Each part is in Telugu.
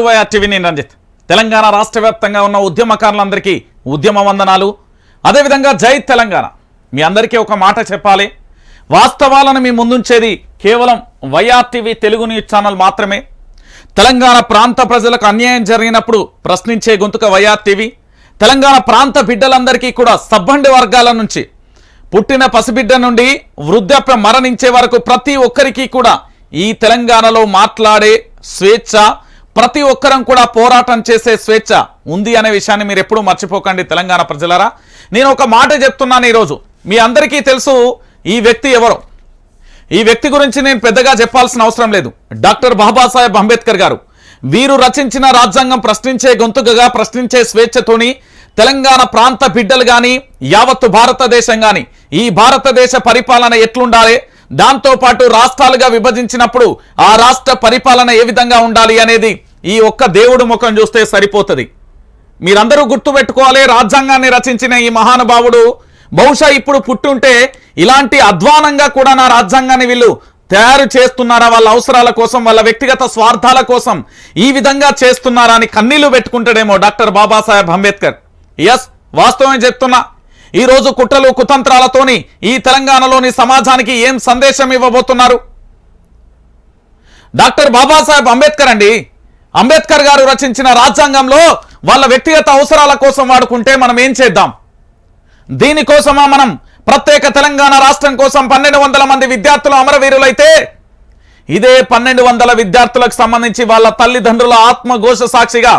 వైఆర్ టీవీ నేను రంజిత్. తెలంగాణ రాష్ట్ర వ్యాప్తంగా ఉన్న ఉద్యమకారులందరికీ ఉద్యమ వందనాలు. అదేవిధంగా జై తెలంగాణ. మీ అందరికీ ఒక మాట చెప్పాలి. వాస్తవాలను మీ ముందుంచేది కేవలం YR TV Telugu news channel మాత్రమే. తెలంగాణ ప్రాంత ప్రజలకు అన్యాయం జరిగినప్పుడు ప్రశ్నించే గొంతుక వైఆర్ టీవీ. తెలంగాణ ప్రాంత బిడ్డలందరికీ కూడా సబ్బండి వర్గాల నుంచి పుట్టిన పసిబిడ్డ నుండి వృద్ధాప్యం మరణించే వరకు ప్రతి ఒక్కరికి కూడా ఈ తెలంగాణలో మాట్లాడే స్వేచ్ఛ ప్రతి ఒక్కరం కూడా పోరాటం చేసే స్వేచ్ఛ ఉంది అనే విషయాన్ని మీరు ఎప్పుడూ మర్చిపోకండి తెలంగాణ ప్రజలరా. నేను ఒక మాట చెప్తున్నాను ఈరోజు. మీ అందరికీ తెలుసు ఈ వ్యక్తి ఎవరు? ఈ వ్యక్తి గురించి నేను పెద్దగా చెప్పాల్సిన అవసరం లేదు. డాక్టర్ బాబాసాహెబ్ అంబేద్కర్ గారు. వీరు రచించిన రాజ్యాంగం ప్రశ్నించే గొంతుకగా ప్రశ్నించే స్వేచ్ఛతోని తెలంగాణ ప్రాంత బిడ్డలు కానీ యావత్తు భారతదేశం కానీ ఈ భారతదేశ పరిపాలన ఎట్లుండాలి? దాంతో పాటు రాష్ట్రాలుగా విభజించినప్పుడు ఆ రాష్ట్ర పరిపాలన ఏ విధంగా ఉండాలి అనేది ఈ ఒక్క దేవుడు ముఖం చూస్తే సరిపోతుంది. మీరందరూ గుర్తుపెట్టుకోవాలి రాజ్యాంగాన్ని రచించిన ఈ మహానుభావుడు బహుశా ఇప్పుడు పుట్టుంటే ఇలాంటి అధ్వానంగా కూడా నా రాజ్యాంగాన్ని వీళ్ళు తయారు చేస్తున్నారా వాళ్ళ అవసరాల కోసం వాళ్ళ వ్యక్తిగత స్వార్థాల కోసం ఈ విధంగా చేస్తున్నారా అని కన్నీళ్ళు పెట్టుకుంటాడేమో డాక్టర్ బాబాసాహెబ్ అంబేద్కర్. ఎస్ వాస్తవమే చెప్తున్నా. ఈ రోజు కుట్రలు కుతంత్రాలతోని ఈ తెలంగాణలోని సమాజానికి ఏం సందేశం ఇవ్వబోతున్నారు? డాక్టర్ బాబాసాహెబ్ అంబేద్కర్ అండి. అంబేద్కర్ గారు రచించిన రాజ్యాంగంలో వాళ్ళ వ్యక్తిగత అవసరాల కోసం వాడుకుంటే మనం ఏం చేద్దాం? దీనికోసమా మనం ప్రత్యేక తెలంగాణ రాష్ట్రం కోసం పన్నెండు వందల మంది విద్యార్థులు అమరవీరులైతే ఇదే పన్నెండు వందల విద్యార్థులకు సంబంధించి వాళ్ళ తల్లిదండ్రుల ఆత్మఘోష సాక్షిగా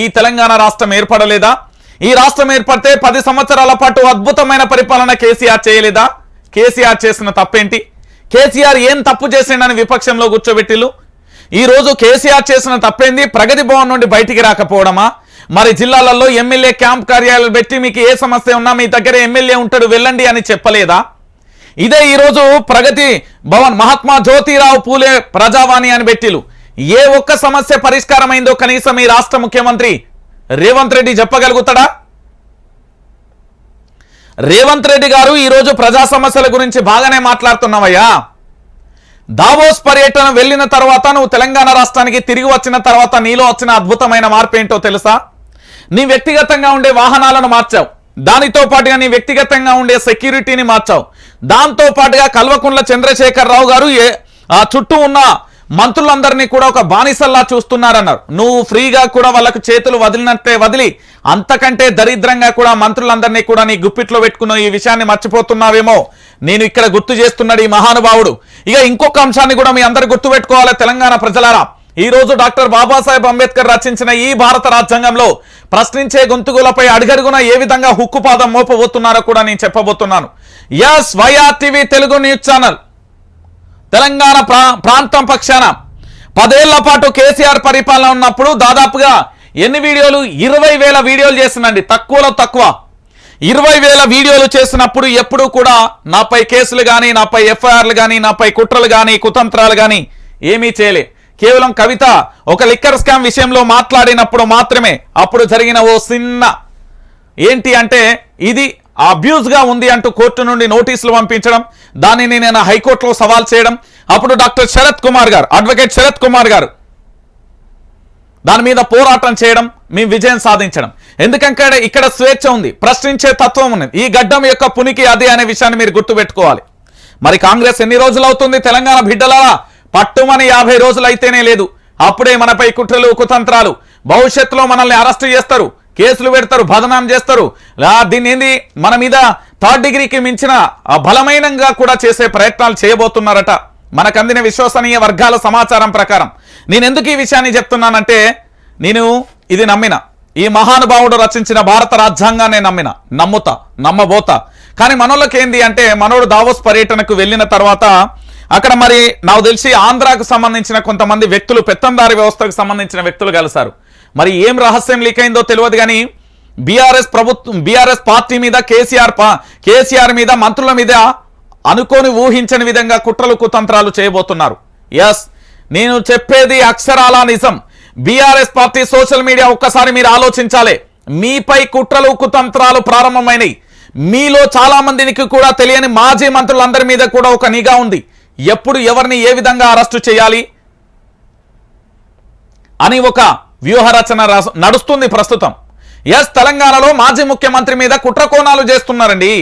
ఈ తెలంగాణ రాష్ట్రం ఏర్పడలేదా? ఈ రాష్ట్రం ఏర్పడితే పది సంవత్సరాల పాటు అద్భుతమైన పరిపాలన కేసీఆర్ చేయలేదా? కేసీఆర్ చేసిన తప్పేంటి? కేసీఆర్ ఏం తప్పు చేసిండని విపక్షంలో కూర్చోబెట్టిలు ఈ రోజు కేసీఆర్ చేసిన తప్పేంది? ప్రగతి భవన్ నుండి బయటికి రాకపోవడమా? మరి జిల్లాలలో ఎమ్మెల్యే క్యాంప్ కార్యాలయాలు పెట్టి మీకు ఏ సమస్య ఉన్నా మీ దగ్గర ఎమ్మెల్యే ఉంటాడు వెళ్ళండి అని చెప్పలేదా? ఇదే ఈరోజు ప్రగతి భవన్ మహాత్మా జ్యోతిరావు పూలే ప్రజావాణి అని పెట్టిలు ఏ ఒక్క సమస్య పరిష్కారమైందో కనీసం ఈ రాష్ట్ర ముఖ్యమంత్రి రేవంత్ రెడ్డి చెప్పగలుగుతాడా? రేవంత్ రెడ్డి గారు ఈరోజు ప్రజా సమస్యల గురించి బాగానే మాట్లాడుతున్నావయ్యా. దావోస్ పర్యటన వెళ్ళిన తర్వాత నువ్వు తెలంగాణ రాష్ట్రానికి తిరిగి వచ్చిన తర్వాత నీలో వచ్చిన అద్భుతమైన మార్పు ఏంటో తెలుసా? నీ వ్యక్తిగతంగా ఉండే వాహనాలను మార్చావు. దానితో పాటుగా నీ వ్యక్తిగతంగా ఉండే సెక్యూరిటీని మార్చావు. దాంతో పాటుగా కల్వకుంట్ల చంద్రశేఖర్ రావు గారు ఏ ఆ చుట్టూ ఉన్న మంత్రులందరినీ కూడా ఒక బానిసల్లా చూస్తున్నారన్నారు. నువ్వు ఫ్రీగా కూడా వాళ్ళకు చేతులు వదిలినట్టే వదిలి అంతకంటే దరిద్రంగా కూడా మంత్రులందరినీ కూడా నీ గుప్పిట్లో పెట్టుకున్న ఈ విషయాన్ని మర్చిపోతున్నావేమో. నేను ఇక్కడ గుర్తు చేస్తున్నాడు ఈ మహానుభావుడు. ఇక ఇంకొక అంశాన్ని కూడా మీ అందరు గుర్తు పెట్టుకోవాలి తెలంగాణ ప్రజలారా. ఈ రోజు డాక్టర్ బాబాసాహెబ్ అంబేద్కర్ రచించిన ఈ భారత రాజ్యాంగంలో ప్రశ్నించే గొంతుగులపై అడుగడుగున ఏ విధంగా హుక్కుపాదం మోపబోతున్నారో కూడా నేను చెప్పబోతున్నాను. Yes YR TV Telugu news channel. Telangana ప్రాంతం పక్షాన పదేళ్ళ పాటు కేసీఆర్ పరిపాలన ఉన్నప్పుడు దాదాపుగా ఎన్ని వీడియోలు? ఇరవై వేల వీడియోలు చేసిందండి తక్కువలో తక్కువ. ఇరవై వేల వీడియోలు చేసినప్పుడు ఎప్పుడూ కూడా నాపై కేసులు కానీ నాపై ఎఫ్ఐఆర్లు కానీ నాపై కుట్రలు కానీ కుతంత్రాలు కానీ ఏమీ చేయలే. కేవలం కవిత ఒక లిక్కర్ స్కామ్ విషయంలో మాట్లాడినప్పుడు మాత్రమే అప్పుడు జరిగిన ఓ చిన్న ఏంటి అంటే ఇది అబ్యూజ్గా ఉంది అంటూ కోర్టు నుండి నోటీసులు పంపించడం దానిని నేను హైకోర్టులో సవాల్ చేయడం. అప్పుడు డాక్టర్ శరత్ కుమార్ గారు అడ్వకేట్ శరత్ కుమార్ గారు దాని మీద పోరాటం చేయడం మేము విజయం సాధించడం. ఎందుకంటే ఇక్కడ స్వేచ్ఛ ఉంది ప్రశ్నించే తత్వం ఉంది ఈ గడ్డం యొక్క పునికి అది అనే విషయాన్ని మీరు గుర్తుపెట్టుకోవాలి. మరి కాంగ్రెస్ ఎన్ని రోజులు అవుతుంది? తెలంగాణ బిడ్డలారా పట్టుమని యాభై రోజులు అయితేనే లేదు. అప్పుడే మనపై కుట్రలు కుతంత్రాలు. భవిష్యత్తులో మనల్ని అరెస్ట్ చేస్తారు. కేసులు పెడతారు బదనాం చేస్తారు. దీన్ని ఏంది మన మీద థర్డ్ డిగ్రీకి మించిన బలమైనంగా కూడా చేసే ప్రయత్నాలు చేయబోతున్నారట. మనకు అందిన విశ్వసనీయ వర్గాల సమాచారం ప్రకారం. నేను ఎందుకు ఈ విషయాన్ని చెప్తున్నానంటే నేను ఇది నమ్మిన. ఈ మహానుభావుడు రచించిన భారత రాజ్యాంగాన్ని నమ్మిన. నమ్ముతా నమ్మబోతా. కానీ మనోళ్ళకి ఏంది అంటే మనోడు దావోస్ పర్యటనకు వెళ్ళిన తర్వాత అక్కడ మరి నాకు తెలిసి ఆంధ్రాకు సంబంధించిన కొంతమంది వ్యక్తులు పెత్తందారి వ్యవస్థకు సంబంధించిన వ్యక్తులు కలిశారు. మరి ఏం రహస్యం లీక్ అయిందో తెలియదు కానీ బీఆర్ఎస్ ప్రభుత్వం బీఆర్ఎస్ పార్టీ మీద కేసీఆర్ కేసీఆర్ మీద మంత్రుల మీద అనుకోని ఊహించని విధంగా కుట్రలు కుతంత్రాలు చేయబోతున్నారు. ఎస్ నేను చెప్పేది అక్షరాల నిజం. బీఆర్ఎస్ పార్టీ సోషల్ మీడియా ఒక్కసారి మీరు ఆలోచించాలి. మీపై కుట్రలు కుతంత్రాలు ప్రారంభమైనవి మీలో చాలా మందికి కూడా తెలియని మాజీ మంత్రులందరి మీద కూడా ఒక నిఘా ఉంది. ఎప్పుడు ఎవరిని ఏ విధంగా అరెస్టు చేయాలి అని ఒక వ్యూహరచన నడుస్తుంది ప్రస్తుతం. ఎస్ తెలంగాణలో మాజీ ముఖ్యమంత్రి మీద కుట్ర కోణాలు చేస్తున్నారండి.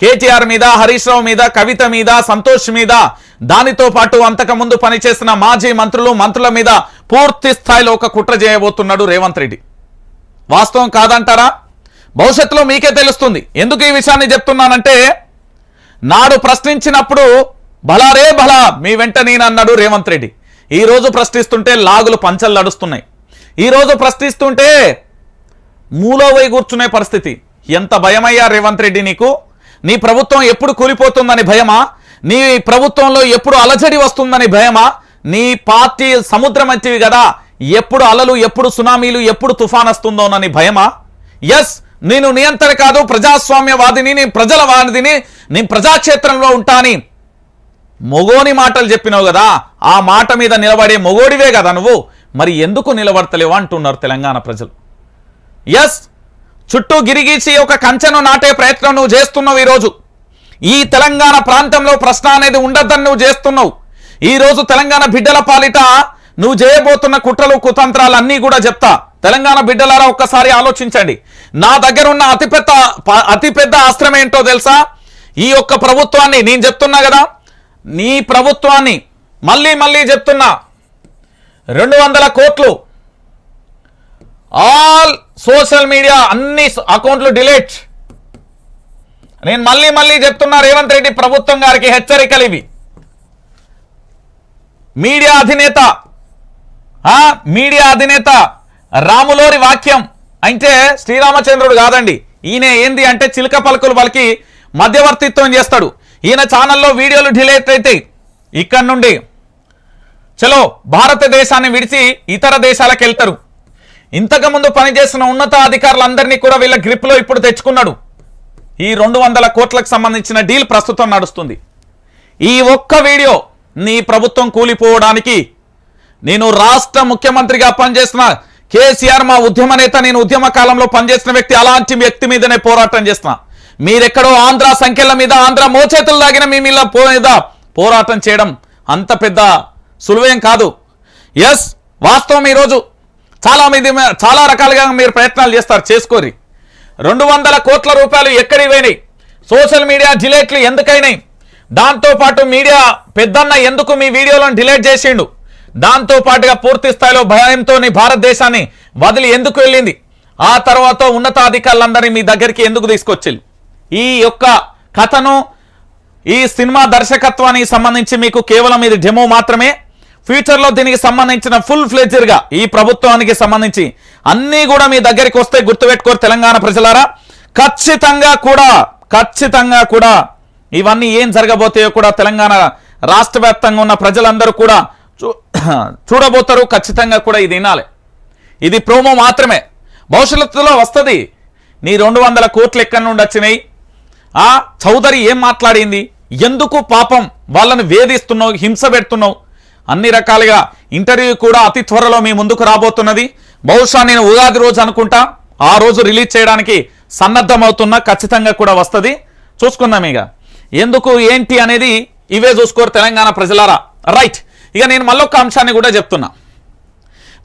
కేటీఆర్ మీద హరీష్ రావు మీద కవిత మీద సంతోష్ మీద దానితో పాటు అంతకుముందు పనిచేసిన మాజీ మంత్రులు మంత్రుల మీద పూర్తి స్థాయిలో ఒక కుట్ర చేయబోతున్నాడు రేవంత్ రెడ్డి. వాస్తవం కాదంటారా? భవిష్యత్తులో మీకే తెలుస్తుంది. ఎందుకు ఈ విషయాన్ని చెప్తున్నానంటే నాడు ప్రశ్నించినప్పుడు బలారే బలా మీ వెంట నేనన్నాడు రేవంత్ రెడ్డి. ఈ రోజు ప్రశ్నిస్తుంటే లాగులు పంచలు నడుస్తున్నాయి. ఈరోజు ప్రశ్నిస్తుంటే మూలో కూర్చునే పరిస్థితి. ఎంత భయమయ్యా రేవంత్ రెడ్డి నీకు? నీ ప్రభుత్వం ఎప్పుడు కూలిపోతుందని భయమా? నీ ప్రభుత్వంలో ఎప్పుడు అలజడి వస్తుందని భయమా? నీ పార్టీ సముద్రం మంచివి కదా. ఎప్పుడు అలలు ఎప్పుడు సునామీలు ఎప్పుడు తుఫాన్ వస్తుందోనని భయమా? ఎస్ నేను నియంత్రణ కాదు ప్రజాస్వామ్యవాదిని నేను ప్రజల వాదిని నేను ప్రజాక్షేత్రంలో ఉంటాని. మొగోని మాటలు చెప్పినావు కదా. ఆ మాట మీద నిలబడే మొగోడివే కదా నువ్వు. మరి ఎందుకు నిలబడతలేవు అంటున్నారు తెలంగాణ ప్రజలు. ఎస్ చుట్టూ గిరిగీసి ఒక కంచెను నాటే ప్రయత్నం నువ్వు చేస్తున్నావు ఈరోజు. ఈ తెలంగాణ ప్రాంతంలో ప్రశ్న అనేది ఉండద్దని నువ్వు చేస్తున్నావు. ఈరోజు తెలంగాణ బిడ్డల పాలిట నువ్వు చేయబోతున్న కుట్రలు కుతంత్రాలు అన్నీ కూడా చెప్తా. తెలంగాణ బిడ్డలారా ఒక్కసారి ఆలోచించండి. నా దగ్గర ఉన్న అతిపెద్ద అతిపెద్ద అస్త్రం ఏంటో తెలుసా? ఈ యొక్క ప్రభుత్వాన్ని నేను చెప్తున్నా కదా నీ ప్రభుత్వాన్ని మళ్ళీ మళ్ళీ చెప్తున్నా. రెండు వందల కోట్లు. ఆల్ సోషల్ మీడియా అన్ని అకౌంట్లు డిలీట్. నేను మళ్ళీ మళ్ళీ చెప్తున్నా రేవంత్ రెడ్డి ప్రభుత్వం గారికి హెచ్చరికలు ఇవి. మీడియా అధినేత మీడియా అధినేత రాములోరి వాక్యం. అంటే శ్రీరామచంద్రుడు కాదండి ఈయన ఏంది అంటే చిలక పలుకులు పలికి మధ్యవర్తిత్వం చేస్తాడు. ఈయన ఛానల్లో వీడియోలు డిలీట్ అవుతాయి ఇక్కడ నుండి చలో భారతదేశాన్ని విడిచి ఇతర దేశాలకు వెళ్తారు ఇంతకుముందు పనిచేసిన ఉన్నత అధికారులందరినీ కూడా వీళ్ళ గ్రిప్లో ఇప్పుడు తెచ్చుకున్నాడు. ఈ రెండు వందల కోట్లకు సంబంధించిన డీల్ ప్రస్తుతం నడుస్తుంది. ఈ ఒక్క వీడియో నీ ప్రభుత్వం కూలిపోవడానికి నేను రాష్ట్ర ముఖ్యమంత్రిగా పనిచేసిన కేసీఆర్ మా ఉద్యమ నేత నేను ఉద్యమ కాలంలో పనిచేసిన వ్యక్తి అలాంటి వ్యక్తి మీదనే పోరాటం చేస్తున్నా మీరెక్కడో ఆంధ్ర సంఖ్యల మీద ఆంధ్ర మోచేతులు దాగిన మీ మీద పోరాటం చేయడం అంత పెద్ద సులువేం కాదు. ఎస్ వాస్తవం ఈరోజు చాలామంది చాలా రకాలుగా మీరు ప్రయత్నాలు చేస్తారు చేసుకోరి. రెండు వందల కోట్ల రూపాయలు ఎక్కడికి పోయినాయి? సోషల్ మీడియా డిలేట్లు ఎందుకైనాయి? దాంతోపాటు మీడియా పెద్దన్న ఎందుకు మీ వీడియోలను డిలేట్ చేసిండు? దాంతోపాటుగా పూర్తి స్థాయిలో భయంతో భారతదేశాన్ని వదిలి ఎందుకు వెళ్ళింది? ఆ తర్వాత ఉన్నతాధికారులందరినీ మీ దగ్గరికి ఎందుకు తీసుకొచ్చిల్లు ఈ యొక్క కథను ఈ సినిమా దర్శకత్వానికి సంబంధించి మీకు కేవలం ఇది డెమో మాత్రమే. ఫ్యూచర్లో దీనికి సంబంధించిన ఫుల్గా ఈ ప్రభుత్వానికి సంబంధించి అన్నీ కూడా మీ దగ్గరికి వస్తే గుర్తుపెట్టుకోరు తెలంగాణ ప్రజలారా. ఖచ్చితంగా కూడా ఖచ్చితంగా కూడా ఇవన్నీ ఏం జరగబోతాయో కూడా తెలంగాణ రాష్ట్ర వ్యాప్తంగా ఉన్న ప్రజలందరూ కూడా చూ చూడబోతారు. ఖచ్చితంగా కూడా ఇది వినాలి. ఇది ప్రోమో మాత్రమే. భవిష్యత్తులో వస్తుంది. నీ రెండు వందల కోట్లు ఎక్కడి నుండి వచ్చినాయి? ఆ చౌదరి ఏం మాట్లాడింది? ఎందుకు పాపం వాళ్ళని వేధిస్తున్నావు హింస పెడుతున్నావు? అన్ని రకాలుగా ఇంటర్వ్యూ కూడా అతి త్వరలో మీ ముందుకు రాబోతున్నది. బహుశా నేను ఉగాది రోజు అనుకుంటా ఆ రోజు రిలీజ్ చేయడానికి సన్నద్ధమవుతున్నా ఖచ్చితంగా కూడా వస్తుంది. చూసుకుందాం ఇక. ఎందుకు ఏంటి అనేది ఇవే చూసుకోరు తెలంగాణ ప్రజలారా? రైట్. ఇక నేను మళ్ళొక్క అంశాన్ని కూడా చెప్తున్నా.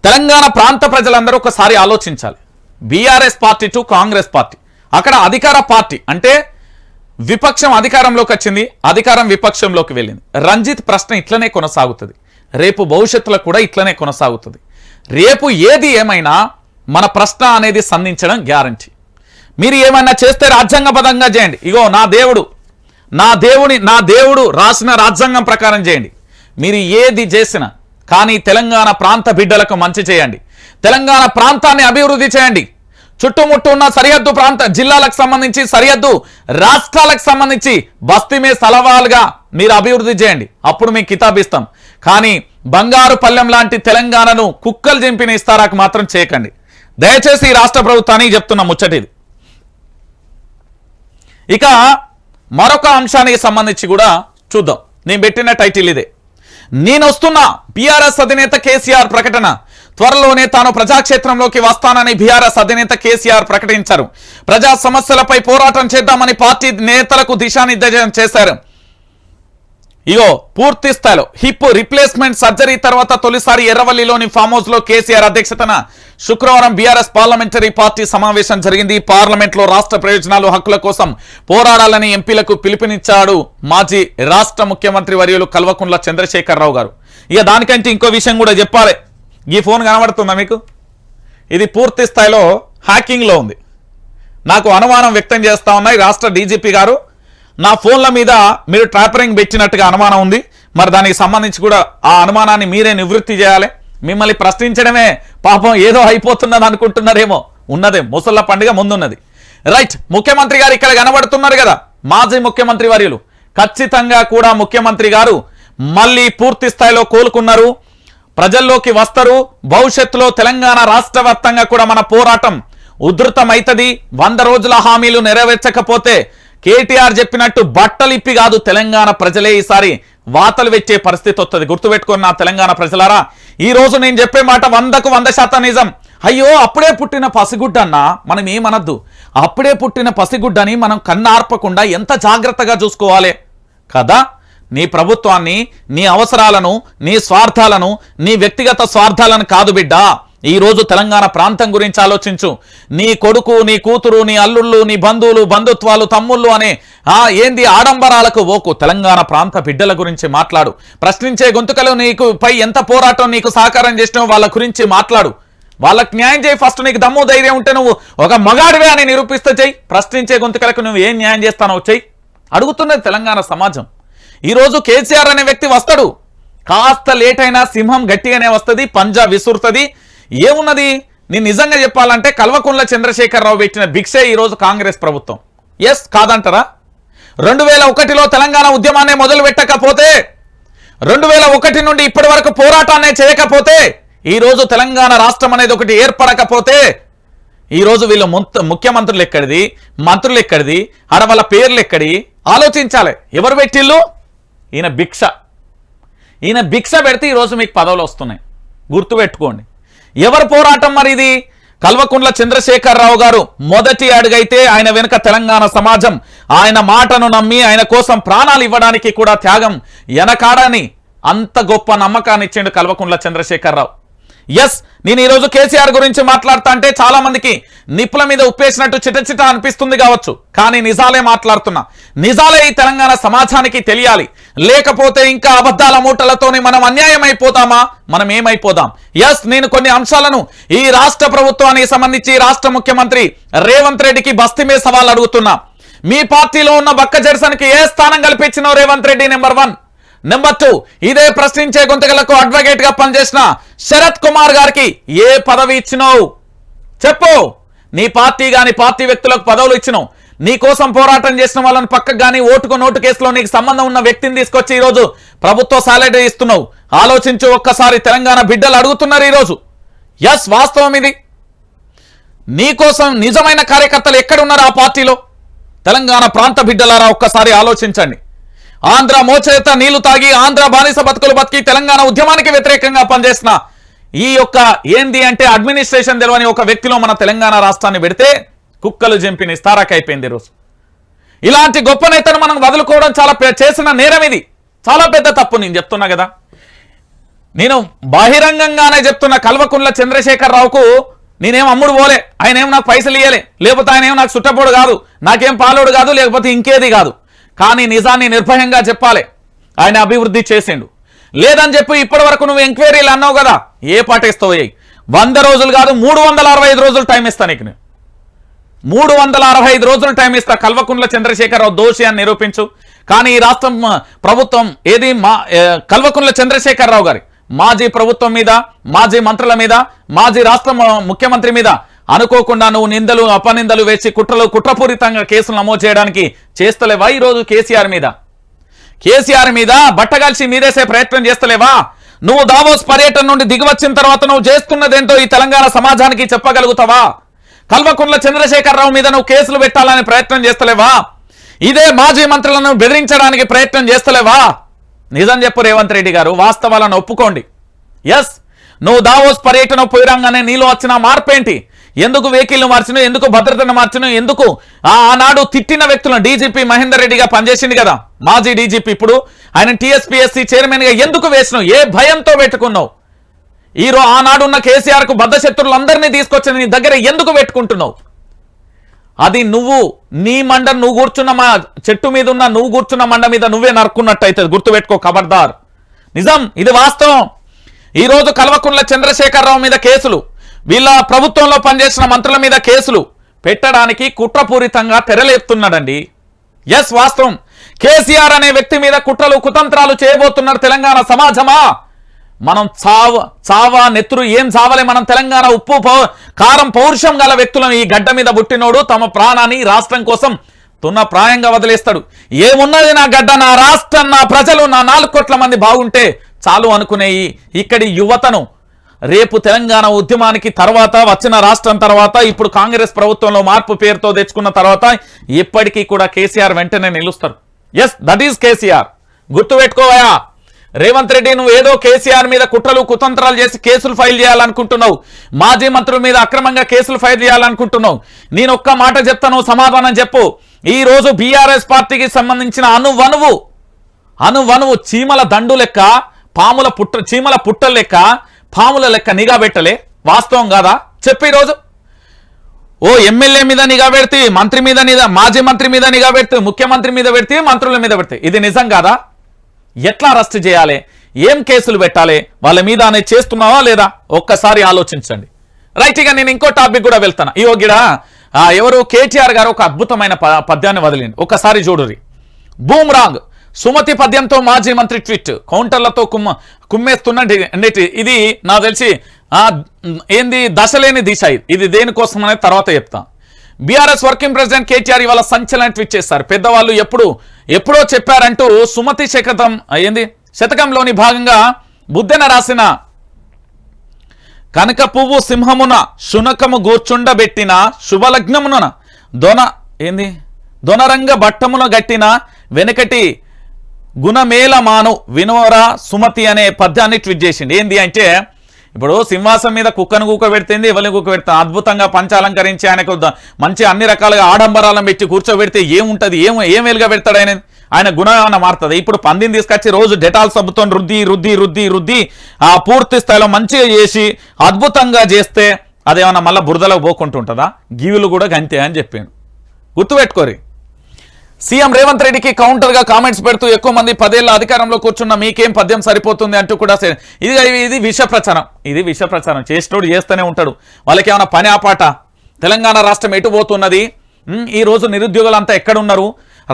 తెలంగాణ ప్రాంత ప్రజలందరూ ఒకసారి ఆలోచించాలి. BRS party to Congress party. అక్కడ అధికార పార్టీ అంటే విపక్షం అధికారంలోకి వచ్చింది అధికారం విపక్షంలోకి వెళ్ళింది. రంజిత్ ప్రశ్న ఇట్లనే కొనసాగుతుంది. రేపు భవిష్యత్తులో కూడా ఇట్లనే కొనసాగుతుంది. రేపు ఏది ఏమైనా మన ప్రశ్న అనేది సంధించడం గ్యారంటీ. మీరు ఏమైనా చేస్తే రాజ్యాంగబద్ధంగా చేయండి. ఇగో నా దేవుడు నా దేవుని నా దేవుడు రాసిన రాజ్యాంగం ప్రకారం చేయండి. మీరు ఏది చేసినా కానీ తెలంగాణ ప్రాంత బిడ్డలకు మంచి చేయండి. తెలంగాణ ప్రాంతాన్ని అభివృద్ధి చేయండి. చుట్టుముట్టు ఉన్న సరిహద్దు ప్రాంత జిల్లాలకు సంబంధించి సరిహద్దు రాష్ట్రాలకు సంబంధించి బస్తీమే సలవాలుగా మీరు అభివృద్ధి చేయండి. అప్పుడు మీకు కితాబిస్తాం. కానీ బంగారు పల్లెం లాంటి తెలంగాణను కుక్కలు చింపిన ఇస్తారాకు మాత్రం చేయకండి. దయచేసి ఈ రాష్ట్ర ప్రభుత్వానికి చెప్తున్న ముచ్చటిది ఇక మరొక అంశానికి సంబంధించి కూడా చూద్దాం. నేను పెట్టిన టైటిల్ ఇదే. నేను వస్తున్నా బీఆర్ఎస్ అధినేత కేసీఆర్ ప్రకటన. త్వరలోనే తాను ప్రజాక్షేత్రంలోకి వస్తానని బీఆర్ఎస్ అధినేత కేసీఆర్ ప్రకటించారు. ప్రజా సమస్యలపై పోరాటం చేద్దామని పార్టీ నేతలకు దిశానిర్దేశం చేశారు. ఇగో పూర్తి స్థాయిలో హిప్ రిప్లేస్మెంట్ సర్జరీ తర్వాత తొలిసారి ఎర్రవల్లిలోని ఫామ్ హౌస్లో కేసీఆర్ అధ్యక్షతన శుక్రవారం బీఆర్ఎస్ పార్లమెంటరీ పార్టీ సమావేశం జరిగింది. పార్లమెంట్లో రాష్ట్ర ప్రయోజనాలు హక్కుల కోసం పోరాడాలని ఎంపీలకు పిలుపునిచ్చాడు మాజీ రాష్ట్ర ముఖ్యమంత్రి వర్యులు కల్వకుంట్ల చంద్రశేఖరరావు గారు. ఇక దానికంటే ఇంకో విషయం కూడా చెప్పాలి. ఈ ఫోన్ కనబడుతుందా మీకు? ఇది పూర్తి స్థాయిలో హ్యాకింగ్లో ఉంది. నాకు అనుమానం వ్యక్తం చేస్తా ఉన్నాయి రాష్ట్ర డీజీపీ గారు. నా ఫోన్ల మీద మీరు ట్రాపరింగ్ పెట్టినట్టుగా అనుమానం ఉంది. మరి దానికి సంబంధించి కూడా ఆ అనుమానాన్ని మీరే నివృత్తి చేయాలి. మిమ్మల్ని ప్రశ్నించడమే పాపం ఏదో అయిపోతున్నది అనుకుంటున్నారేమో. ఉన్నదే ముసళ్ళ పండుగ ముందున్నది. రైట్ ముఖ్యమంత్రి గారు ఇక్కడ కనబడుతున్నారు కదా మాజీ ముఖ్యమంత్రి వర్యులు. ఖచ్చితంగా కూడా ముఖ్యమంత్రి గారు మళ్ళీ పూర్తి స్థాయిలో కోలుకున్నారు. ప్రజల్లోకి వస్తారు. భవిష్యత్తులో తెలంగాణ రాష్ట్ర కూడా మన పోరాటం ఉధృతమైతది. వంద రోజుల హామీలు నెరవేర్చకపోతే కేటీఆర్ చెప్పినట్టు బట్టలు ఇప్పి కాదు తెలంగాణ ప్రజలే ఈసారి వాతలు వెచ్చే పరిస్థితి వస్తుంది గుర్తుపెట్టుకున్న తెలంగాణ ప్రజలారా. ఈ రోజు నేను చెప్పే మాట వందకు వంద శాతం నిజం. అయ్యో అప్పుడే పుట్టిన పసిగుడ్డన్న మనం ఏమనద్దు. అప్పుడే పుట్టిన పసిగుడ్డని మనం కన్నార్పకుండా ఎంత జాగ్రత్తగా చూసుకోవాలి? కదా? నీ ప్రభుత్వాన్ని నీ అవసరాలను నీ స్వార్థాలను నీ వ్యక్తిగత స్వార్థాలను కాదు బిడ్డ. ఈ రోజు తెలంగాణ ప్రాంతం గురించి ఆలోచించు. నీ కొడుకు నీ కూతురు నీ అల్లుళ్ళు నీ బంధువులు బంధుత్వాలు తమ్ముళ్ళు అనే ఆ ఏంది ఆడంబరాలకు ఓకు. తెలంగాణ ప్రాంత బిడ్డల గురించి మాట్లాడు. ప్రశ్నించే గొంతుకలు నీకు పై ఎంత పోరాటం నీకు సహకారం చేసినావు వాళ్ళ గురించి మాట్లాడు. వాళ్ళకి న్యాయం చేయి. ఫస్ట్ నీకు దమ్ము ధైర్యం ఉంటే నువ్వు ఒక మగాడివే అని నిరూపిస్తే చెయ్యి. ప్రశ్నించే గొంతుకలకు నువ్వు ఏం న్యాయం చేస్తానో చెయ్యి. అడుగుతున్నది తెలంగాణ సమాజం. ఈరోజు కేసీఆర్ అనే వ్యక్తి వస్తాడు. కాస్త లేట్ అయినా సింహం గట్టిగానే వస్తుంది పంజా విసురుతుంది. ఏమున్నది? నేను నిజంగా చెప్పాలంటే కల్వకుంట్ల చంద్రశేఖరరావు పెట్టిన భిక్షే ఈరోజు కాంగ్రెస్ ప్రభుత్వం. ఎస్ కాదంటారా? రెండు వేల ఒకటిలో తెలంగాణ ఉద్యమాన్ని మొదలు పెట్టకపోతే రెండు వేల ఒకటి నుండి ఇప్పటి వరకు పోరాటాన్ని చేయకపోతే ఈరోజు తెలంగాణ రాష్ట్రం అనేది ఒకటి ఏర్పడకపోతే ఈరోజు వీళ్ళు ముఖ్యమంత్రులు ఎక్కడిది? మంత్రులు ఎక్కడిది? ఆడ వాళ్ళ పేర్లు ఎక్కడి? ఆలోచించాలి. ఎవరు పెట్టిళ్ళు? ఈయన భిక్ష. ఈయన భిక్ష పెడితే ఈరోజు మీకు పదవులు వస్తున్నాయి. గుర్తుపెట్టుకోండి. ఎవరు పోరాటం మరి ఇది? కల్వకుంట్ల చంద్రశేఖరరావు గారు మొదటి అడుగైతే ఆయన వెనుక తెలంగాణ సమాజం. ఆయన మాటను నమ్మి ఆయన కోసం ప్రాణాలు ఇవ్వడానికి కూడా త్యాగం ఎనకాడని అంత గొప్ప నమ్మకాన్ని ఇచ్చిండు కల్వకుంట్ల చంద్రశేఖరరావు. ఎస్ నేను ఈరోజు కేసీఆర్ గురించి మాట్లాడుతా అంటే చాలా మందికి నిప్పుల మీద ఉప్పేసినట్టు చిట చిట అనిపిస్తుంది కావచ్చు. కానీ నిజాలే మాట్లాడుతున్నా. నిజాలే ఈ తెలంగాణ సమాజానికి తెలియాలి. లేకపోతే ఇంకా అబద్ధాల మూటలతోనే మనం అన్యాయం అయిపోతామా మనం ఏమైపోదాం? ఎస్ నేను కొన్ని అంశాలను ఈ రాష్ట్ర ప్రభుత్వానికి సంబంధించి రాష్ట్ర ముఖ్యమంత్రి రేవంత్ రెడ్డికి బస్తిమే సవాల్ అడుగుతున్నా. మీ పార్టీలో ఉన్న బక్క జెర్సన్కి ఏ స్థానం కల్పించినో Revanth Reddy number one. Number two ఇదే ప్రశ్నించే గొంతుకలకు అడ్వకేట్గా పనిచేసిన శరత్ కుమార్ గారికి ఏ పదవి ఇచ్చినావు? చెప్పు. నీ పార్టీ గాని పార్టీ వ్యక్తులకు పదవులు ఇచ్చినావు. నీ కోసం పోరాటం చేసిన వాళ్ళని పక్కకు కానీ ఓటుకు నోటు కేసులో నీకు సంబంధం ఉన్న వ్యక్తిని తీసుకొచ్చి ఈరోజు ప్రభుత్వ సాలరీ ఇస్తున్నావు. ఆలోచించు ఒక్కసారి తెలంగాణ బిడ్డలు అడుగుతున్నారు ఈరోజు. ఎస్ వాస్తవం ఇది. నీకోసం నిజమైన కార్యకర్తలు ఎక్కడున్నారు ఆ పార్టీలో? తెలంగాణ ప్రాంత బిడ్డలారా ఒక్కసారి ఆలోచించండి. ఆంధ్ర మోచేత నీళ్ళు తాగి ఆంధ్ర బానిస బతుకులు బతికి తెలంగాణ ఉద్యమానికి వ్యతిరేకంగా పనిచేసిన ఈ యొక్క ఏంది అంటే అడ్మినిస్ట్రేషన్ తెలియని ఒక వ్యక్తిలో మన తెలంగాణ రాష్ట్రాన్ని పెడితే కుక్కలు జంపిని అయిపోయింది ఈరోజు ఇలాంటి గొప్ప నేతను మనం వదులుకోవడం చాలా చేసిన నేరం ఇది. చాలా పెద్ద తప్పు నేను చెప్తున్నా కదా. నేను బహిరంగంగానే చెప్తున్న కల్వకుంట్ల చంద్రశేఖరరావుకు నేనేం అమ్ముడు పోలే ఆయన ఏం నాకు పైసలు ఇయ్యలే లేకపోతే ఆయన ఏం నాకు చుట్టపోడు కాదు నాకేం పాలోడు కాదు లేకపోతే ఇంకేది కాదు. కానీ నిజాన్ని నిర్భయంగా చెప్పాలి. ఆయన అభివృద్ధి చేసిండు. లేదని చెప్పి ఇప్పటి వరకు నువ్వు ఎంక్వైరీలు అన్నావు కదా ఏ పాటేస్తావు వంద రోజులు కాదు మూడు వందల అరవై ఐదు రోజులు టైం ఇస్తా నీకు నేను. మూడు వందల అరవై ఐదు రోజులు టైం ఇస్తా కల్వకుంట్ల చంద్రశేఖరరావు దోషి అని నిరూపించు. కానీ ఈ రాష్ట్రం ప్రభుత్వం ఏది మా కల్వకుంట్ల చంద్రశేఖరరావు గారి మాజీ ప్రభుత్వం మీద మాజీ మంత్రుల మీద మాజీ రాష్ట్ర ముఖ్యమంత్రి మీద అనుకోకుండా నువ్వు నిందలు అపనిందలు వేసి కుట్రలు కుట్రపూరితంగా కేసులు నమోదు చేయడానికి చేస్తలేవా? ఈరోజు కేసీఆర్ మీద. కేసీఆర్ మీద బట్టగాల్చి మీదేసే ప్రయత్నం చేస్తలేవా? నువ్వు దావోస్ పర్యటన నుండి దిగివచ్చిన తర్వాత నువ్వు చేస్తున్నదేంటో ఈ తెలంగాణ సమాజానికి చెప్పగలుగుతావా? కల్వకుంట్ల చంద్రశేఖరరావు మీద నువ్వు కేసులు పెట్టాలని ప్రయత్నం చేస్తలేవా? ఇదే మాజీ మంత్రులను బెదిరించడానికి ప్రయత్నం చేస్తలేవా? నిజం చెప్పు రేవంత్ రెడ్డి గారు వాస్తవాలను ఒప్పుకోండి. ఎస్ నువ్వు దావోస్ పర్యటన పోయిరంగానే నీలో వచ్చిన మార్పేంటి? ఎందుకు వెహికల్ను మార్చిన ఎందుకు భద్రతను మార్చిన ఎందుకు ఆ ఆనాడు తిట్టిన వ్యక్తులను డీజీపీ మహేందర్ రెడ్డిగా పనిచేసింది కదా? మాజీ డీజీపీ ఇప్పుడు ఆయన టీఎస్పీఎస్సీ చైర్మన్గా ఎందుకు వేసినావు? ఏ భయంతో పెట్టుకున్నావు? ఈరో ఆనాడు ఉన్న కేసీఆర్కు బద్ధ తీసుకొచ్చిన తీసుకొచ్చి నీ దగ్గర ఎందుకు పెట్టుకుంటున్నావు? అది నువ్వు నీ మండ నువ్వు కూర్చున్న మా చెట్టు మీద ఉన్న నువ్వు కూర్చున్న మండ మీద నువ్వే నరుక్కున్నట్టు అవుతుంది గుర్తుపెట్టుకో ఖబర్దార్ నిజం ఇది వాస్తవం. ఈ రోజు కల్వకుంట్ల చంద్రశేఖరరావు మీద కేసులు వీళ్ళ ప్రభుత్వంలో పనిచేసిన మంత్రుల మీద కేసులు పెట్టడానికి కుట్రపూరితంగా తెరలేపుతున్నాడండి. ఎస్ వాస్తవం. కేసీఆర్ అనే వ్యక్తి మీద కుట్రలు కుతంత్రాలు చేయబోతున్నారు తెలంగాణ సమాజమా? మనం చావ చావా నెత్తురు ఏం చావలే మనం తెలంగాణ ఉప్పు కారం పౌరుషం గల వ్యక్తులను ఈ గడ్డ మీద పుట్టినోడు తమ ప్రాణాన్ని రాష్ట్రం కోసం తున్న ప్రాయంగా వదిలేస్తాడు. ఏమున్నది నా గడ్డ నా రాష్ట్రం నా ప్రజలు నా నాలుగు కోట్ల మంది బాగుంటే చాలు అనుకునేయి ఇక్కడి యువతను. రేపు తెలంగాణ ఉద్యమానికి తర్వాత వచ్చిన రాష్ట్రం తర్వాత ఇప్పుడు కాంగ్రెస్ ప్రభుత్వంలో మార్పు పేరుతో తెచ్చుకున్న తర్వాత ఇప్పటికీ కూడా కేసీఆర్ వెంటనే నిలుస్తారు. Yes that is KCR. గుర్తుపెట్టుకోవయా Revanth Reddy నువ్వు ఏదో కేసీఆర్ మీద కుట్రలు కుతంత్రాలు చేసి కేసులు ఫైల్ చేయాలనుకుంటున్నావు. మాజీ మంత్రుల మీద అక్రమంగా కేసులు ఫైల్ చేయాలనుకుంటున్నావు. నేను ఒక్క మాట చెప్తాను సమాధానం చెప్పు. ఈ రోజు బీఆర్ఎస్ పార్టీకి సంబంధించిన అనువనువు అనువనువు చీమల దండు లెక్క పాముల పుట్ట చీమల పుట్టల లెక్క పాముల లెక్క నిఘా పెట్టలే. వాస్తవం కాదా? చెప్పు ఈరోజు. ఓ ఎమ్మెల్యే మీద నిఘా పెడితే మంత్రి మీద నిఘా మాజీ మంత్రి మీద నిఘా పెడితే ముఖ్యమంత్రి మీద పెడితే మంత్రుల మీద పెడితే. ఇది నిజం కాదా? ఎట్లా అరెస్ట్ చేయాలి? ఏం కేసులు పెట్టాలి? వాళ్ళ మీద అనేది చేస్తున్నావా లేదా? ఒక్కసారి ఆలోచించండి. రైట్ ఇక నేను ఇంకో టాపిక్ కూడా వెళ్తాను. ఈ గిడ ఎవరు కేటీఆర్ గారు ఒక అద్భుతమైన ప- పద్యాన్ని వదిలింది ఒక్కసారి చూడురి బూమ్రాంగ్. సుమతి పద్యంతో మాజీ మంత్రి ట్వీట్. కౌంటర్లతో కుమ్మ కుమ్మేస్తున్నటి ఇది నాకు తెలిసి ఏంది? దశలేని దిశ ఇది. ఇది దేనికోసం అనేది తర్వాత చెప్తా. బీఆర్ఎస్ వర్కింగ్ ప్రెసిడెంట్ కేటీఆర్ ఇవాళ సంచలన ట్వీట్ చేశారు. పెద్దవాళ్ళు ఎప్పుడు ఎప్పుడో చెప్పారంటూ సుమతి శకతం అయ్యింది శతకంలోని భాగంగా బుద్ధెన రాసిన కనక పువ్వు సింహమున శునకము గూర్చుండబెట్టిన శుభలగ్నమున దొన ఏంది దొనరంగ బట్టమున గట్టిన వెనకటి గుణమేల మాను వినోరా సుమతి అనే పద్యాన్ని ట్వీట్ చేసిండు. ఏంది అంటే ఇప్పుడు సింహాసం మీద కుక్కను కుక్క పెడుతుంది ఎవరిని కుక్క పెడుతుంది అద్భుతంగా పంచాలంకరించి ఆయనకు మంచి అన్ని రకాలుగా ఆడంబరాలను పెట్టి కూర్చోబెడితే ఏముంటుంది? ఏం ఏం వెలుగా పెడతాడు ఆయన? ఆయన గుణం ఏమైనా మారుతుంది. ఇప్పుడు పందిని తీసుకొచ్చి రోజు డెటాల్ సబ్బుతో రుద్ది రుద్ది రుద్ది రుద్ది ఆ పూర్తి స్థాయిలో మంచిగా చేసి అద్భుతంగా చేస్తే అదేమన్నా మళ్ళీ బురదలకు పోకుంటుంటుందా? గీవులు కూడా గంతే అని చెప్పాను గుర్తుపెట్టుకోరి. సీఎం రేవంత్ రెడ్డికి కౌంటర్గా కామెంట్స్ పెడుతూ ఎక్కువ మంది పదేళ్ళ అధికారంలో కూర్చున్న మీకేం పద్యం సరిపోతుంది అంటూ కూడా ఇది ఇది విష ప్రచారం. ఇది విష ప్రచారం. చేసినోడు చేస్తూనే ఉంటాడు. వాళ్ళకి ఏమైనా పని ఆపాట తెలంగాణ రాష్ట్రం ఎటు పోతున్నది? ఈ రోజు నిరుద్యోగులంతా ఎక్కడున్నారు?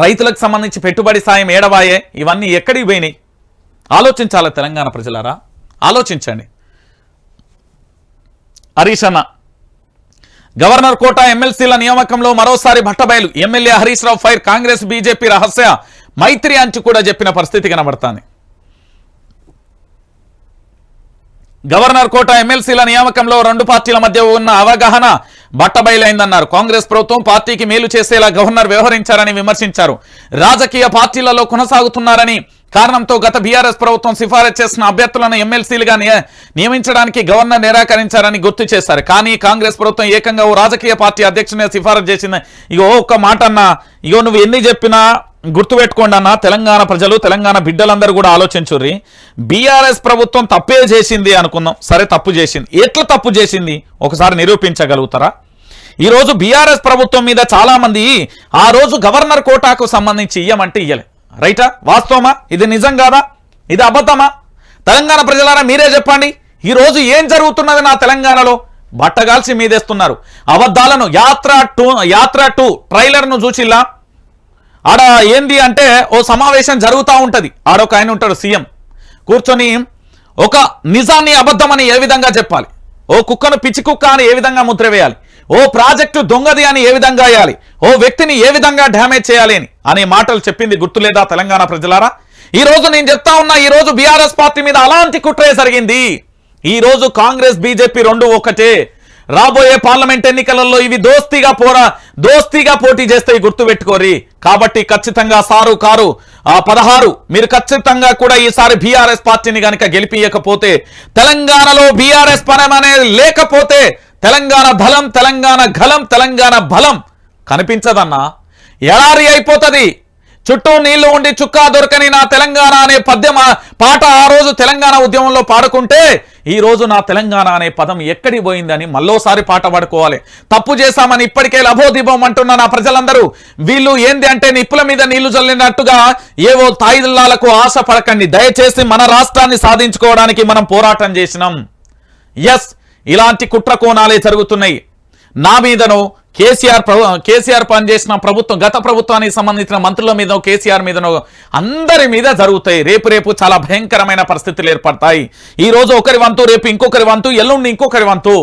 రైతులకు సంబంధించి పెట్టుబడి సాయం ఏడవాయే? ఇవన్నీ ఎక్కడికి పోయినాయి? ఆలోచించాలి తెలంగాణ ప్రజలారా? ఆలోచించండి. హరీష్ అన్న గవర్నర్ కోట ఎమ్మెల్సీల నియామకంలో మరోసారి భట్టబయలు. MLA Harish Rao fire Congress BJP రహస్య మైత్రి అంచు కూడా చెప్పిన పరిస్థితి కనబడుతుంది. గవర్నర్ కోట ఎమ్మెల్సీల నియామకంలో రెండు పార్టీల మధ్య ఉన్న అవగాహన బట్టబయలైందన్నారు. కాంగ్రెస్ ప్రభుత్వం పార్టీకి మేలు చేసేలా గవర్నర్ వ్యవహరించారని విమర్శించారు. రాజకీయ పార్టీలలో కొనసాగుతున్నారని కారణంతో గత బీఆర్ఎస్ ప్రభుత్వం సిఫారసు చేసిన అభ్యర్థులను ఎమ్మెల్సీలుగా నియమించడానికి గవర్నర్ నిరాకరించారని గుర్తు చేశారు. కానీ కాంగ్రెస్ ప్రభుత్వం ఏకంగా ఓ రాజకీయ పార్టీ అధ్యక్షుని సిఫారసు చేసింది. ఇగో ఒక్క మాట అన్నా ఇగో నువ్వు ఎన్ని చెప్పినా గుర్తుపెట్టుకోండి అన్న తెలంగాణ ప్రజలు తెలంగాణ బిడ్డలందరూ కూడా ఆలోచించుర్రి. బీఆర్ఎస్ ప్రభుత్వం తప్పే చేసింది అనుకుందాం. సరే తప్పు చేసింది. ఎట్లా తప్పు చేసింది? ఒకసారి నిరూపించగలుగుతారా? ఈరోజు బీఆర్ఎస్ ప్రభుత్వం మీద చాలామంది ఆ రోజు గవర్నర్ కోటాకు సంబంధించి ఇయ్యమంటే ఇయ్యలే. రైటా? వాస్తవమా? ఇది నిజం కాదా? ఇది అబద్ధమా? తెలంగాణ ప్రజలారా మీరే చెప్పండి. ఈ రోజు ఏం జరుగుతున్నది నా తెలంగాణలో? బట్టగాల్సి మీదేస్తున్నారు. అబద్ధాలను యాత్ర టూ యాత్ర టూ ట్రైలర్ను చూసిల్లా? ఆడ ఏంది అంటే ఓ సమావేశం జరుగుతూ ఉంటుంది. ఆడొక ఆయన ఉంటాడు సీఎం. కూర్చొని ఒక నిజాన్ని అబద్ధమని ఏ విధంగా చెప్పాలి? ఓ కుక్కను పిచ్చి కుక్క అని ఏ విధంగా ముద్ర వేయాలి? ఓ ప్రాజెక్టు దొంగది అని ఏ విధంగా వేయాలి? ఓ వ్యక్తిని ఏ విధంగా డ్యామేజ్ చేయాలి అని? అనే మాటలు చెప్పింది గుర్తులేదా తెలంగాణ ప్రజలారా? ఈ రోజు నేను చెప్తా ఉన్నా ఈ రోజు బీఆర్ఎస్ పార్టీ మీద అలాంటి కుట్రే జరిగింది. ఈ రోజు కాంగ్రెస్ బీజేపీ రెండు ఒకటే. రాబోయే పార్లమెంట్ ఎన్నికలలో ఇవి దోస్తీగా పోరా దోస్తీగా పోటీ చేస్తాయి గుర్తుపెట్టుకోరి కాబట్టి ఖచ్చితంగా సారు కారు. ఆ పదహారు మీరు ఖచ్చితంగా కూడా ఈసారి బీఆర్ఎస్ పార్టీని గనక గెలిపియకపోతే తెలంగాణలో బీఆర్ఎస్ పనం అనేది లేకపోతే తెలంగాణ బలం తెలంగాణ గలం తెలంగాణ బలం. కనిపించదన్నా? ఎడారి అయిపోతుంది. చుట్టూ నీళ్ళు ఉండి చుక్కా దొరకని నా తెలంగాణ అనే పద్యం పాట ఆ రోజు తెలంగాణ ఉద్యమంలో పాడుకుంటే ఈ రోజు నా తెలంగాణ అనే పదం ఎక్కడి పోయిందని మళ్ళోసారి పాట పాడుకోవాలి. తప్పు చేశామని ఇప్పటికే లభోదీపం అంటున్న నా ప్రజలందరూ వీళ్ళు ఏంది అంటే నిప్పుల మీద నీళ్ళు చల్లినట్టుగా ఏవో తాయిల్లాలకు ఆశ పడకండి. దయచేసి మన రాష్ట్రాన్ని సాధించుకోవడానికి మనం పోరాటం చేసినాం. ఎస్ ఇలాంటి కుట్ర కోణాలే జరుగుతున్నాయి. నా మీదనో కేసీఆర్ ప్రభు కేసీఆర్ పనిచేసిన ప్రభుత్వం గత ప్రభుత్వానికి సంబంధించిన మంత్రుల మీదనో కేసీఆర్ మీదనో అందరి మీద జరుగుతాయి. రేపు రేపు చాలా భయంకరమైన పరిస్థితులు ఏర్పడతాయి. ఈ రోజు ఒకరి వంతు రేపు ఇంకొకరి వంతు ఎల్లుండి ఇంకొకరి వంతు.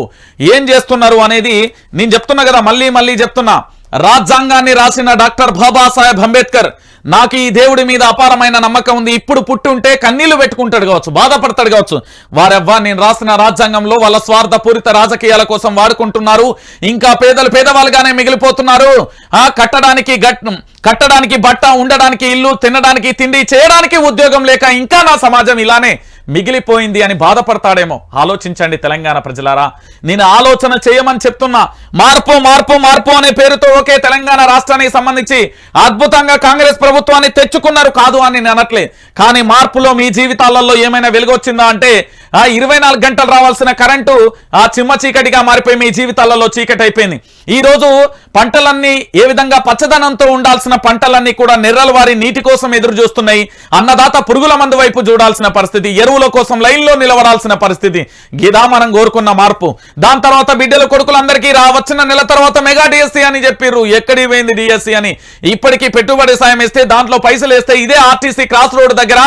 ఏం చేస్తున్నారు అనేది నేను చెప్తున్నా కదా మళ్ళీ మళ్ళీ చెప్తున్నా. రాజ్యాంగాన్ని రాసిన డాక్టర్ బాబాసాహెబ్ అంబేద్కర్ నాకు ఈ దేవుడి మీద అపారమైన నమ్మకం ఉంది. ఇప్పుడు పుట్టుంటే కన్నీళ్ళు పెట్టుకుంటాడు కావచ్చు బాధపడతాడు కావచ్చు. వారెవ్వా నేను రాసిన రాజ్యాంగంలో వాళ్ళ స్వార్థపూరిత రాజకీయాల కోసం వాడుకుంటున్నారు. ఇంకా పేదలు పేదవాళ్ళుగానే మిగిలిపోతున్నారు. ఆ కట్టడానికి గట్ కట్టడానికి బట్ట ఉండడానికి ఇల్లు తినడానికి తిండి చేయడానికి ఉద్యోగం లేక ఇంకా నా సమాజం ఇలానే మిగిలిపోయింది అని బాధపడతాడేమో. ఆలోచించండి తెలంగాణ ప్రజలారా. నేను ఆలోచన చేయమని చెప్తున్నా. మార్పు మార్పు మార్పు అనే పేరుతో ఒకే తెలంగాణ రాష్ట్రానికి సంబంధించి అద్భుతంగా కాంగ్రెస్ ప్రభుత్వాన్ని తెచ్చుకున్నారు కాదు అని నేను అనట్లే. కానీ మార్పులో మీ జీవితాలలో ఏమైనా వెలుగొచ్చిందా అంటే ఆ ఇరవై నాలుగు గంటలు రావాల్సిన కరెంటు ఆ చిమ్మ చీకటిగా మారిపోయి మీ జీవితాలలో చీకటి అయిపోయింది ఈ రోజు పంటలన్నీ ఏ విధంగా పచ్చదనంతో ఉండాల్సిన పంటలన్నీ కూడా నెర్రలు వారి నీటి కోసం ఎదురు చూస్తున్నాయి. అన్నదాత పురుగుల మందు వైపు చూడాల్సిన పరిస్థితి ఎరువుల కోసం లైన్లో నిలబడాల్సిన పరిస్థితి. గిదా మనం కోరుకున్న మార్పు. దాని తర్వాత బిడ్డల కొడుకులందరికీ రావచ్చిన నెల తర్వాత మెగా డిఎస్సి అని చెప్పిర్రు. ఎక్కడి పోయింది డిఎస్సి అని? ఇప్పటికీ పెట్టుబడి సాయం ఇస్తే దాంట్లో పైసలు వేస్తే ఇదే ఆర్టీసీ క్రాస్ రోడ్ దగ్గర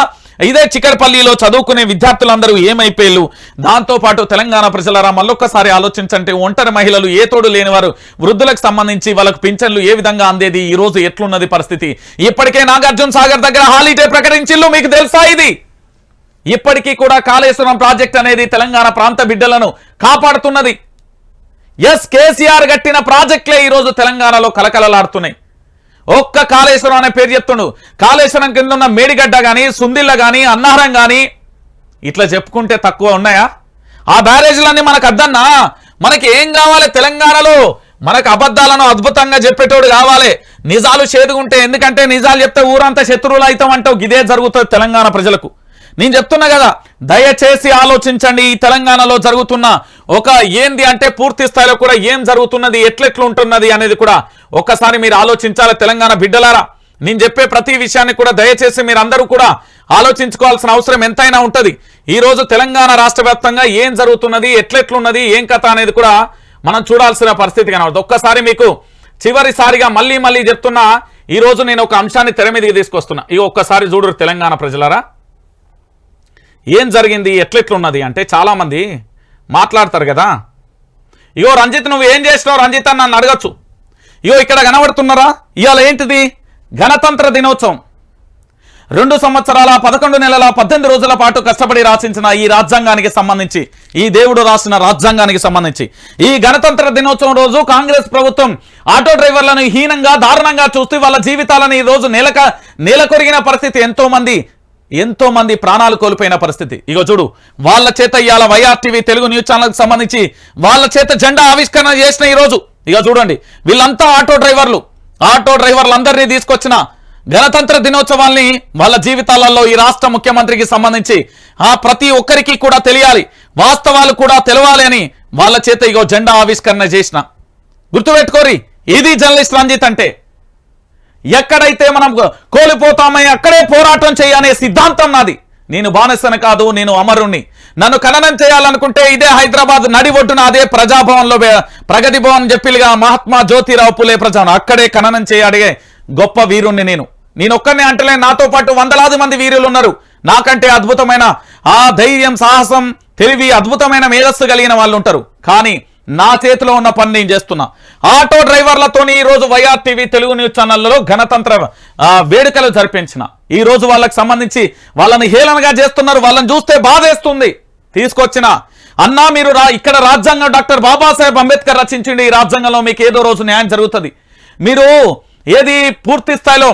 ఇదే చికర్పల్లిలో చదువుకునే విద్యార్థులందరూ ఏమైపోయారు దాంతోపాటు తెలంగాణ ప్రజలరా మళ్ళొక్కసారి ఆలోచించంటే ఒంటరి మహిళలు ఏ తోడు లేనివారు? వృద్ధులకు సంబంధించి వాళ్ళకు పింఛన్లు ఏ విధంగా అందేది? ఈ రోజు ఎట్లున్నది పరిస్థితి? ఇప్పటికే నాగార్జున సాగర్ దగ్గర హాలిడే ప్రకటించిల్లు మీకు తెలుసా ఇది? ఇప్పటికీ కూడా కాళేశ్వరం ప్రాజెక్ట్ అనేది తెలంగాణ ప్రాంత బిడ్డలను కాపాడుతున్నది. ఎస్ కేసీఆర్ కట్టిన ప్రాజెక్టులే ఈరోజు తెలంగాణలో కలకలలాడుతున్నాయి. ఒక్క కాళేశ్వరం అనే పేరు చెప్తుండు. కాళేశ్వరం కింద ఉన్న మేడిగడ్డ కానీ సుందిళ్ళ కానీ అన్నారం కానీ ఇట్లా చెప్పుకుంటే తక్కువ ఉన్నాయా? ఆ బ్యారేజ్లన్నీ మనకు అద్దన్నా? మనకి ఏం కావాలి తెలంగాణలో? మనకు అబద్ధాలను అద్భుతంగా చెప్పేటోడు కావాలి. నిజాలు చేదుకుంటే ఎందుకంటే నిజాలు చెప్తే ఊరంతా శత్రువులు అవుతాం అంటావు ఇదే జరుగుతుంది తెలంగాణ ప్రజలకు. నేను చెప్తున్నా కదా దయచేసి ఆలోచించండి. ఈ తెలంగాణలో జరుగుతున్న ఒక ఏంది అంటే పూర్తి స్థాయిలో కూడా ఏం జరుగుతున్నది ఎట్లెట్లుంటున్నది అనేది కూడా ఒక్కసారి మీరు ఆలోచించాలి తెలంగాణ బిడ్డలారా. నేను చెప్పే ప్రతి విషయాన్ని కూడా దయచేసి మీరందరూ కూడా ఆలోచించుకోవాల్సిన అవసరం ఎంతైనా ఉంటుంది. ఈరోజు తెలంగాణ రాష్ట్ర వ్యాప్తంగా ఏం జరుగుతున్నది ఎట్లెట్లున్నది ఏం కథ అనేది కూడా మనం చూడాల్సిన పరిస్థితి కనబడుతుంది. ఒక్కసారి మీకు చివరిసారిగా మళ్ళీ మళ్ళీ చెప్తున్నా ఈ రోజు నేను ఒక అంశాన్ని తెర మీదకి తీసుకొస్తున్నా. ఈ ఒక్కసారి చూడరు తెలంగాణ ప్రజలరా. ఏం జరిగింది? ఎట్లెట్లున్నది? అంటే చాలామంది మాట్లాడతారు కదా. ఇగో రంజిత్ నువ్వు ఏం చేసినావు రంజిత్ అని నన్ను అడగచ్చు. ఇగో ఇక్కడ కనబడుతున్నారా? ఇవాళ ఏంటిది? గణతంత్ర దినోత్సవం. రెండు సంవత్సరాల పదకొండు నెలల పద్దెనిమిది రోజుల పాటు కష్టపడి రాసించిన ఈ రాజ్యాంగానికి సంబంధించి ఈ దేవుడు రాసిన రాజ్యాంగానికి సంబంధించి ఈ గణతంత్ర దినోత్సవం రోజు కాంగ్రెస్ ప్రభుత్వం ఆటో డ్రైవర్లను హీనంగా దారుణంగా చూస్తూ వాళ్ళ జీవితాలను ఈ రోజు నెలక నెల కొరిగిన పరిస్థితి ఎంతో మంది ఎంతో మంది ప్రాణాలు కోల్పోయిన పరిస్థితి. ఇగో చూడు వాళ్ళ చేత ఇవాళ వైఆర్టీవీ తెలుగు న్యూస్ ఛానల్కి సంబంధించి వాళ్ళ చేత జెండా ఆవిష్కరణ చేసిన ఈ రోజు. ఇక చూడండి వీళ్ళంతా ఆటో డ్రైవర్లు. ఆటో డ్రైవర్లందరినీ తీసుకొచ్చిన గణతంత్ర దినోత్సవాల్ని వాళ్ళ జీవితాలలో ఈ రాష్ట్ర ముఖ్యమంత్రికి సంబంధించి ఆ ప్రతి ఒక్కరికి కూడా తెలియాలి. వాస్తవాలు కూడా తెలవాలి అని వాళ్ళ చేత ఇగో జెండా ఆవిష్కరణ చేసిన. గుర్తుపెట్టుకోరి ఇది జర్నలిస్ట్ రంజిత్ అంటే. ఎక్కడైతే మనం కోల్పోతామే అక్కడే పోరాటం చేయనే సిద్ధాంతం నాది. నేను బానిసను కాదు నేను అమరుణ్ణి. నన్ను ఖననం చేయాలనుకుంటే ఇదే హైదరాబాద్ నడి ఒడ్డున అదే ప్రజాభవన్లో ప్రగతి భవన్ చెప్పిలుగా మహాత్మా జ్యోతిరావు పులే ప్రజాను. అక్కడే ఖననం చేయడిగే గొప్ప వీరుణ్ణి నేను. నేను ఒక్కనే అంటలే నాతో పాటు వందలాది మంది వీరులు ఉన్నారు నాకంటే అద్భుతమైన ఆ ధైర్యం సాహసం తెలివి అద్భుతమైన మేధస్సు కలిగిన వాళ్ళు ఉంటారు కానీ నా చేతిలో ఉన్న పని నేను చేస్తున్నా. ఆటో డ్రైవర్లతోని ఈరోజు వైఆర్ టీవీ తెలుగు న్యూస్ ఛానళ్ళలో గణతంత్ర వేడుకలు జరిపించిన. ఈ రోజు వాళ్ళకి సంబంధించి వాళ్ళని హేళనగా చేస్తున్నారు. వాళ్ళని చూస్తే బాధేస్తుంది. తీసుకొచ్చిన అన్నా మీరు రా ఇక్కడ రాజ్యాంగం డాక్టర్ బాబాసాహెబ్ అంబేద్కర్ రచించిండి ఈ రాజ్యాంగంలో మీకు ఏదో రోజు న్యాయం జరుగుతుంది. మీరు ఏది పూర్తి స్థాయిలో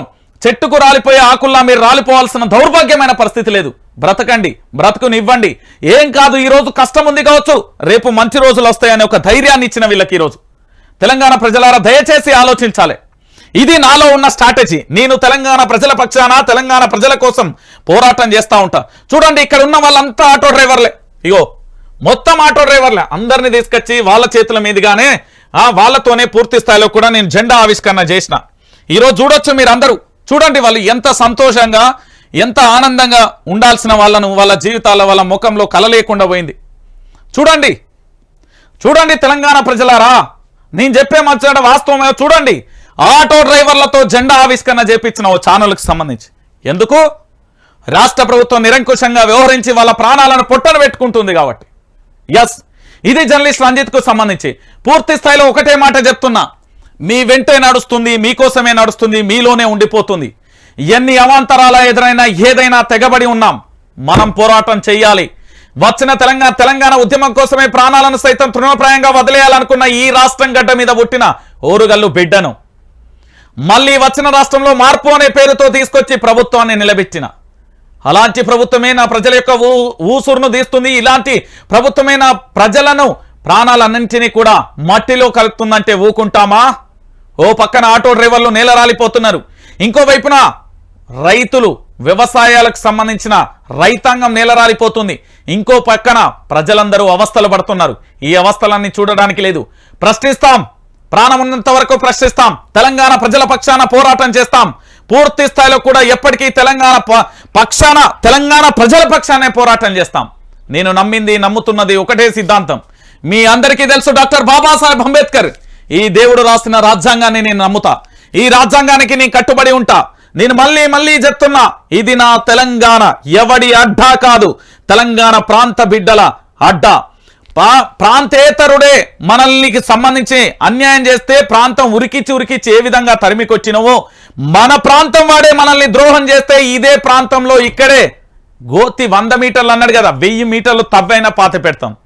చెట్టుకు రాలిపోయే ఆకుల్లా మీరు రాలిపోవాల్సిన దౌర్భాగ్యమైన పరిస్థితి లేదు. బ్రతకండి బ్రతుకునివ్వండి. ఏం కాదు ఈరోజు కష్టం ఉంది కావచ్చు రేపు మంచి రోజులు వస్తాయనే ఒక ధైర్యాన్ని ఇచ్చిన వీళ్ళకి ఈరోజు తెలంగాణ ప్రజలారా దయచేసి ఆలోచించాలి. ఇది నాలో ఉన్న స్ట్రాటజీ. నేను తెలంగాణ ప్రజల పక్షాన తెలంగాణ ప్రజల కోసం పోరాటం చేస్తా ఉంటా. చూడండి ఇక్కడ ఉన్న వాళ్ళంతా ఆటో డ్రైవర్లే. ఇగో మొత్తం ఆటో డ్రైవర్లే. అందరిని తీసుకొచ్చి వాళ్ళ చేతుల మీదుగానే ఆ వాళ్ళతోనే పూర్తి స్థాయిలో కూడా నేను జెండా ఆవిష్కరణ చేసిన. ఈరోజు చూడొచ్చు మీరందరూ. చూడండి వాళ్ళు ఎంత సంతోషంగా ఎంత ఆనందంగా ఉండాల్సిన వాళ్ళను వాళ్ళ జీవితాల వాళ్ళ ముఖంలో కలలేకుండా పోయింది. చూడండి. చూడండి తెలంగాణ ప్రజలారా. నేను చెప్పే మచ్చట వాస్తవమే. చూడండి. ఆటో డ్రైవర్లతో జెండా ఆవిష్కరణ చేపించిన ఓ ఛానల్కి సంబంధించి. ఎందుకు? రాష్ట్ర ప్రభుత్వం నిరంకుశంగా వ్యవహరించి వాళ్ళ ప్రాణాలను పొట్టను పెట్టుకుంటుంది కాబట్టి. ఎస్ ఇది జర్నలిస్ట్ రంజిత్కు సంబంధించి. పూర్తి స్థాయిలో ఒకటే మాట చెప్తున్నా. మీ వెంటే నడుస్తుంది మీకోసమే నడుస్తుంది మీలోనే ఉండిపోతుంది. ఎన్ని అవాంతరాల ఎదురైనా ఏదైనా తెగబడి ఉన్నాం. మనం పోరాటం చెయ్యాలి. వచ్చిన తెలంగాణ తెలంగాణ ఉద్యమం కోసమే ప్రాణాలను సైతం తృణప్రాయంగా వదిలేయాలనుకున్న ఈ రాష్ట్రం గడ్డ మీద పుట్టిన ఓరుగల్లు బిడ్డను. మళ్ళీ వచ్చిన రాష్ట్రంలో మార్పు అనే పేరుతో తీసుకొచ్చి ప్రభుత్వాన్ని నిలబెట్టిన. అలాంటి ప్రభుత్వమే నా ప్రజల యొక్క ఊ- ఊసురును తీస్తుంది. ఇలాంటి ప్రభుత్వమే నా ప్రజలను ప్రాణాలన్నింటినీ కూడా మట్టిలో కలుపుతుందంటే ఊకుంటామా? ఓ పక్కన ఆటో డ్రైవర్లు నేలరాలిపోతున్నారు. ఇంకో వైపున రైతులు వ్యవసాయాలకు సంబంధించిన రైతాంగం నేలరాలిపోతుంది. ఇంకో పక్కన ప్రజలందరూ అవస్థలు పడుతున్నారు. ఈ అవస్థలన్నీ చూడడానికి లేదు. ప్రశ్నిస్తాం. ప్రాణం ఉన్నంత వరకు ప్రశ్నిస్తాం. తెలంగాణ ప్రజల పక్షాన పోరాటం చేస్తాం. పూర్తి స్థాయిలో కూడా ఎప్పటికీ తెలంగాణ పక్షాన తెలంగాణ ప్రజల పక్షానే పోరాటం చేస్తాం. నేను నమ్మింది నమ్ముతున్నది ఒకటే సిద్ధాంతం. మీ అందరికీ తెలుసు డాక్టర్ బాబాసాహెబ్ అంబేద్కర్. ఈ దేవుడు రాసిన రాజ్యాంగాన్ని నేను నమ్ముతా. ఈ రాజ్యాంగానికి నేను కట్టుబడి ఉంటా. నేను మళ్ళీ మళ్ళీ చెప్తున్నా ఇది నా తెలంగాణ. ఎవడి అడ్డా కాదు. తెలంగాణ ప్రాంత బిడ్డల అడ్డా. పా- ప్రాంతేతరుడే మనల్ని సంబంధించి అన్యాయం చేస్తే ప్రాంతం ఉరికిచ్చి ఉరికిచ్చి ఏ విధంగా తరిమికొచ్చినవో మన ప్రాంతం వాడే మనల్ని ద్రోహం చేస్తే ఇదే ప్రాంతంలో ఇక్కడే గోతి వంద మీటర్లు అన్నాడు కదా వెయ్యి మీటర్లు తవ్వైనా పాత పెడతాం.